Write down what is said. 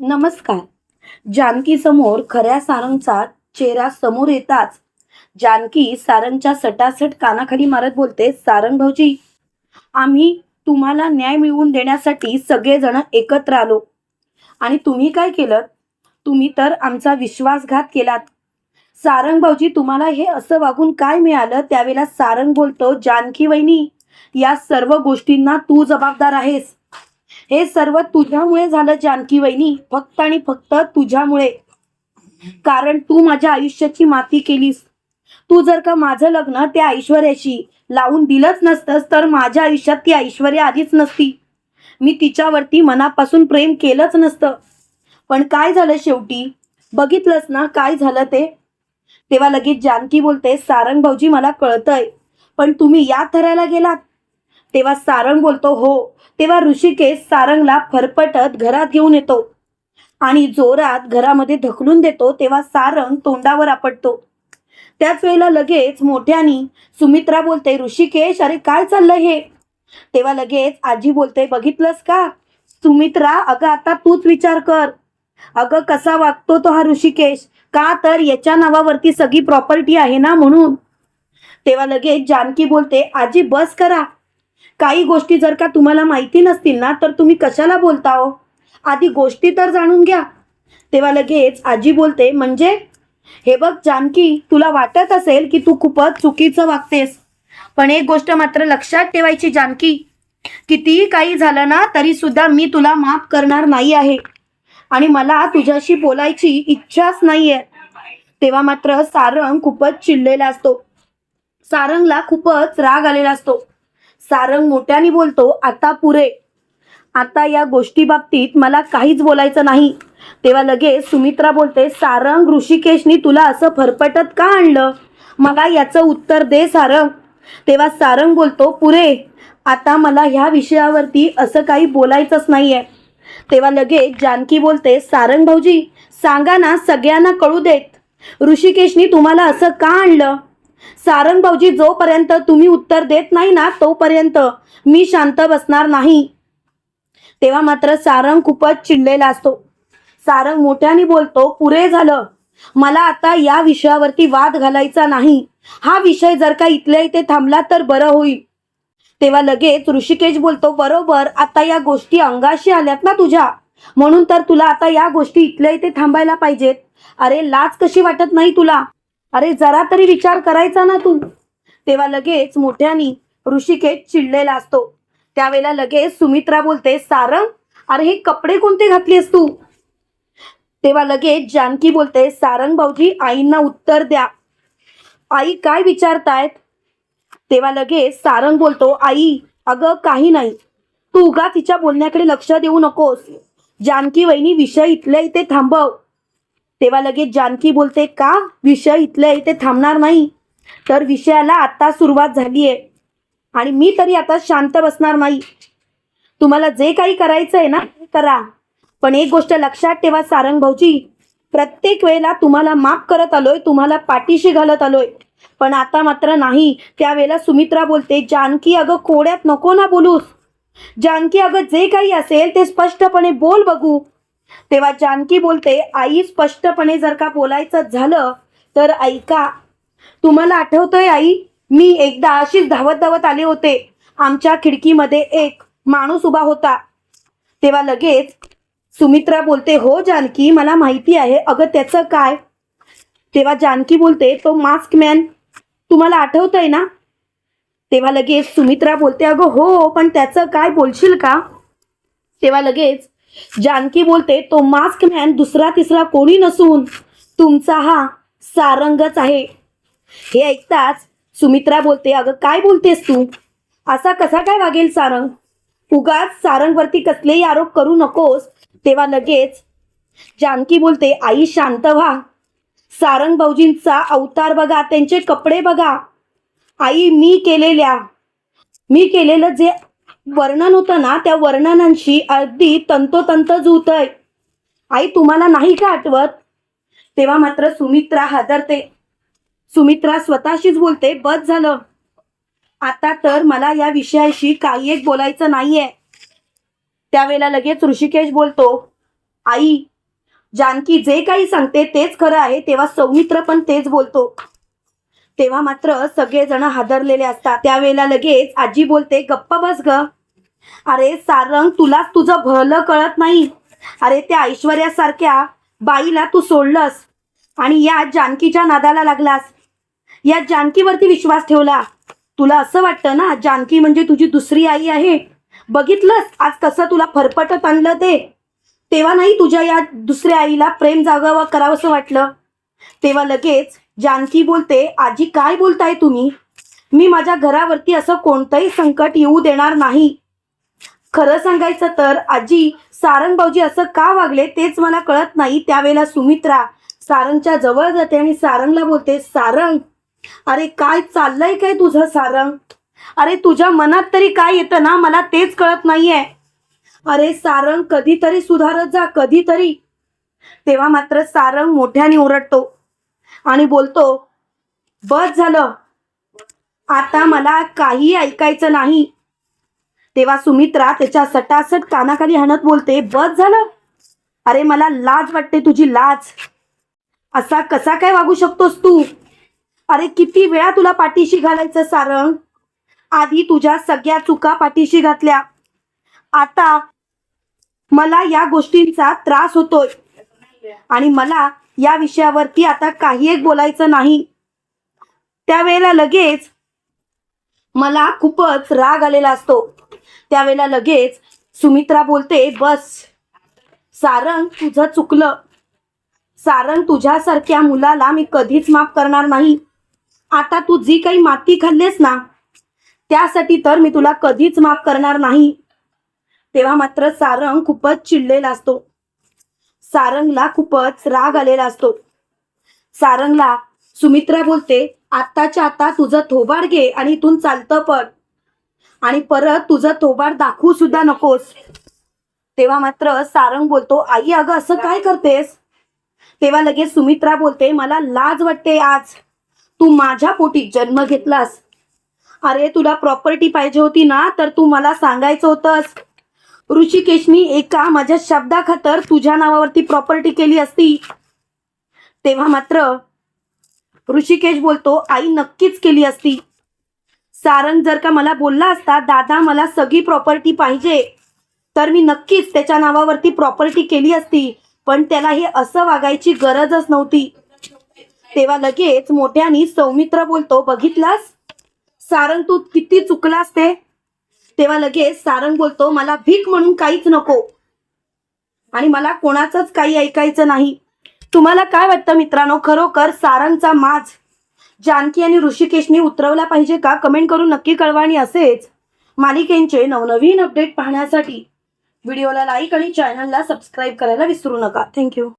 नमस्कार. जानकी समोर खऱ्या सारंगचा चेहरा समोर येताच जानकी सारंगच्या सटासट कानाखाली मारत बोलते सारंग भाऊजी आम्ही तुम्हाला न्याय मिळवून देण्यासाठी सगळेजण एकत्र आलो. आणि तुम्ही काय केलं? तुम्ही तर आमचा विश्वासघात केलात. सारंग भाऊजी तुम्हाला हे असं वागून काय मिळालं त्यावेळेला सारंग बोलतो जानकी वहिनी या सर्व गोष्टींना तू जबाबदार आहेस. हे सर्व तुझ्यामुळे झालं जानकी वहिनी. फक्त आणि फक्त तुझ्यामुळे. कारण तू माझ्या आयुष्याची माती केलीस. तू जर का माझं लग्न त्या ऐश्वर्याशी लावून दिलंच नसतंस तर माझ्या आयुष्यात ती ऐश्वर्या आधीच नसती. मी तिच्यावरती मनापासून प्रेम केलंच नसतं. पण काय झालं शेवटी? बघितलंस ना काय झालं ते? तेव्हा लगेच जानकी बोलते सारंग भाऊजी मला कळतंय पण तुम्ही या थराला गेलात. तेव्हा सारंग बोलतो हो. तेव्हा ऋषिकेश सारंगला फरफटत घरात घेऊन येतो आणि जोरात घरामध्ये ढकलून देतो तेव्हा सारंग तोंडावर आपटतो. त्याच वेळेला लगेच मोठ्यानी सुमित्रा बोलते ऋषिकेश अरे काय चाललंय हे? तेव्हा लगेच आजी बोलते बघितलंस का? सुमित्रा अगं आता तूच विचार कर. अगं कसा वागतो तो हा ऋषिकेश? का तर याच्या नावावरती सगळी प्रॉपर्टी आहे ना म्हणून? तेव्हा लगेच जानकी बोलते आजी बस करा. काही गोष्टी जर का तुम्हाला माहिती नसतील ना तर तुम्ही कशाला बोलता हो? आधी गोष्टी तर जाणून घ्या. तेव्हा लगेच आजी बोलते म्हणजे? हे बघ जानकी तुला वाटत असेल की तू खूपच चुकीचं वागतेस. पण एक गोष्ट मात्र लक्षात ठेवायची जानकी कितीही काही झालं ना तरी सुद्धा मी तुला माफ करणार नाही आहे. आणि मला तुझ्याशी बोलायची इच्छाच नाहीये. तेव्हा मात्र सारंग खूपच चिडलेला असतो. सारंगला खूपच राग आलेला असतो. सारंग मोठ्याने बोलतो आता पुरे. आता या गोष्टी बाबतीत मला काहीच बोलायचं नाही. तेव्हा लगेच सुमित्रा बोलते सारंग ऋषिकेशनी तुला असं फरफटत का आणलं? मला याचं उत्तर दे सारंग. तेव्हा सारंग बोलतो पुरे आता मला ह्या विषयावरती असं काही बोलायचंच नाहीये. तेव्हा लगेच जानकी बोलते सारंग भाऊजी सांगा ना सगळ्यांना कळू देत. ऋषिकेशनी तुम्हाला असं का आणलं? सारंग भाऊजी जोपर्यंत तुम्ही उत्तर देत नाही ना तोपर्यंत मी शांत बसणार नाही. तेव्हा मात्र सारंग खूपच चिडलेला असतो. सारंग मोठ्याने बोलतो पुरे झालं. मला आता या विषयावरती वाद घालायचा नाही. हा विषय जर का इथल्या इथे थांबला तर बरं होईल. तेव्हा लगेच ऋषिकेश बोलतो बरोबर आता या गोष्टी अंगाशी आल्यात ना तुझ्या. म्हणून तर तुला आता या गोष्टी इथल्या इथे थांबायला पाहिजेत. अरे लाच कशी वाटत नाही तुला? अरे जरा तरी विचार करायचा ना तू. तेव्हा लगेच मोठ्यानी ऋषिकेश चिडलेला असतो. त्यावेळेला लगेच सुमित्रा बोलते सारंग अरे हे कपडे कोणते घातलीस तू? तेव्हा लगेच जानकी बोलते सारंग भाऊजी आईंना उत्तर द्या. आई काय विचारतायत? तेव्हा लगेच सारंग बोलतो आई अगं काही नाही. तू उगा तिच्या बोलण्याकडे लक्ष देऊ नकोस. जानकी वहिनी विषय इथल्या इथे थांबव. तेव्हा लगेच जानकी बोलते का? विषय इथल्या इथे थांबणार नाही. तर विषयाला आता सुरुवात झालीये. आणि मी तरी आता शांत बसणार नाही. तुम्हाला जे काही करायचं आहे ना ते करा. पण एक गोष्ट लक्षात ठेवा सारंग भाऊजी. प्रत्येक वेळेला तुम्हाला माफ करत आलोय तुम्हाला पाठीशी घालत आलोय. पण आता मात्र नाही. त्यावेळेला सुमित्रा बोलते जानकी अगं कोड्यात नको ना बोलूस. जानकी अगं जे काही असेल ते स्पष्टपणे बोल बघू. तेव्हा जानकी बोलते आई स्पष्टपणे जर का बोलायचं झालं तर ऐका. तुम्हाला आठवतंय आई मी एकदा अशीच धावत धावत आले होते. आमच्या खिडकीमध्ये एक माणूस उभा होता. तेव्हा लगेच सुमित्रा बोलते हो जानकी मला माहिती आहे. अगं त्याचं काय? तेव्हा जानकी बोलते तो मास्क मॅन तुम्हाला आठवतंय ना? तेव्हा लगेच सुमित्रा बोलते अगं हो पण त्याचं काय? बोलशील का? तेव्हा लगेच जानकी बोलते तो मास्क मॅन दुसरा तिसरा कोणी नसून तुमचा हा सारंगच आहे. हे ऐकताच सुमित्रा बोलते अगं काय बोलतेस तू? असा कसा काय वागेल सारंग? उगाच सारंगवरती कसलेही आरोप करू नकोस. तेव्हा लगेच जानकी बोलते आई शांत व्हा. सारंग भाऊजींचा अवतार बघा त्यांचे कपडे बघा. आई मी केलेल्या मी केलेलं जे वर्णन होतं ना त्या वर्णनांशी अगदी तंतोतंत जुळतंय. आई तुम्हाला नाही का आठवत? तेव्हा मात्र सुमित्रा हादरते. सुमित्रा स्वतःशीच बोलते बस झालं. आता तर मला या विषयाशी काही एक बोलायचं नाहीये. त्यावेळेला लगेच ऋषिकेश बोलतो आई जानकी जे काही सांगते तेच खरं आहे. तेव्हा सौमित्र पण तेच बोलतो. तेव्हा मात्र सगळेजण हादरलेले असतात. त्यावेळेला लगेच आजी बोलते गप्पा बस ग. अरे सारंग तुलाच तुझं भलं कळत नाही. अरे त्या ऐश्वर्यासारख्या बाईला तू सोडलंस आणि या जानकीच्या नादाला लागलास. या जानकीवरती विश्वास ठेवला. तुला असं वाटतं ना जानकी म्हणजे तुझी दुसरी आई आहे? बघितलंस? आज कसं तुला फरफटत आणलं ते? तेव्हा नाही तुझ्या या दुसऱ्या आईला प्रेम जागावं करावंसं वाटलं. तेव्हा लगेच जानकी बोलते आजी काय बोलताय तुम्ही? मी माझ्या घरावरती असं कोणतंही संकट येऊ देणार नाही. खरं सांगायचं तर आजी सारंग भाऊजी असं का वागले तेच मला कळत नाही. त्यावेळेला सुमित्रा सारंगच्या जवळ जाते आणि सारंगला बोलते सारंग अरे काय चाललंय काय तुझं सारंग? अरे तुझ्या मनात तरी काय येतं ना? मला तेच कळत नाहीये. अरे सारंग कधीतरी सुधारत जा कधीतरी. तेव्हा मात्र सारंग मोठ्याने ओरडतो आणि बोलतो बस झालं. आता मला काही ऐकायचं नाही. तेव्हा सुमित्रा त्याच्या सटासट कानाखाली हाणत बोलते बस झालं. अरे मला लाज वाटते तुझी लाज. असा कसा काय वागू शकतोस तू? अरे किती वेळा तुला पाठीशी घालायचं सारंग आधी तुझ्या सगळ्या चुका पाठीशी घातल्या. आता मला या गोष्टींचा त्रास होतोय. आणि मला या विषयावरती आता काही एक बोलायचं नाही. त्यावेळेला लगेच मला खूपच राग आलेला असतो. त्यावेळेला लगेच सुमित्रा बोलते बस सारंग तुझं चुकलं. सारंग तुझ्यासारख्या मुलाला मी कधीच माफ करणार नाही. आता तू जी काही माती खाल्लीस ना त्यासाठी तर मी तुला कधीच माफ करणार नाही. तेव्हा मात्र सारंग खूपच चिडलेला असतो. सारंगला खूपच राग आलेला असतो. सारंगला सुमित्रा बोलते आत्ताच्या आता तुझं थोबाड घे आणि इथून चालतं पण आणि परत तुझं थोबाड दाखवू सुद्धा नकोस. तेव्हा मात्र सारंग बोलतो आई अगं असं काय करतेस? तेव्हा लगेच सुमित्रा बोलते मला लाज वाटते आज. तू माझ्या पोटी जन्म घेतलास. अरे तुला प्रॉपर्टी पाहिजे होती ना तर तू मला सांगायचं होतंस. ऋषिकेशनी एका माझ्या शब्दाखातर तुझ्या नावावरती प्रॉपर्टी केली असती. तेव्हा मात्र ऋषिकेश बोलतो आई नक्कीच केली असती. सारंग जर का मला बोलला असता दादा मला सगळी प्रॉपर्टी पाहिजे. तर मी नक्कीच त्याच्या नावावरती प्रॉपर्टी केली असती. पण त्याला हे असं वागायची गरजच नव्हती. तेव्हा लगेच मोठ्यानी सौमित्र बोलतो बघितलास? सारंग तू किती चुकलास ते? तेव्हा लगेच सारंग बोलतो मला भीक म्हणून काहीच नको. आणि मला कोणाचंच काही ऐकायचं नाही. तुम्हाला काय वाटतं मित्रांनो? खरोखर सारंगचा माज जानकी आणि ऋषिकेशने उतरवला पाहिजे का? कमेंट करून नक्की कळवा आणि असेच मालिकेंचे नवनवीन अपडेट पाहण्यासाठी व्हिडिओला लाईक आणि चॅनलला सबस्क्राईब करायला विसरू नका. थँक्यू.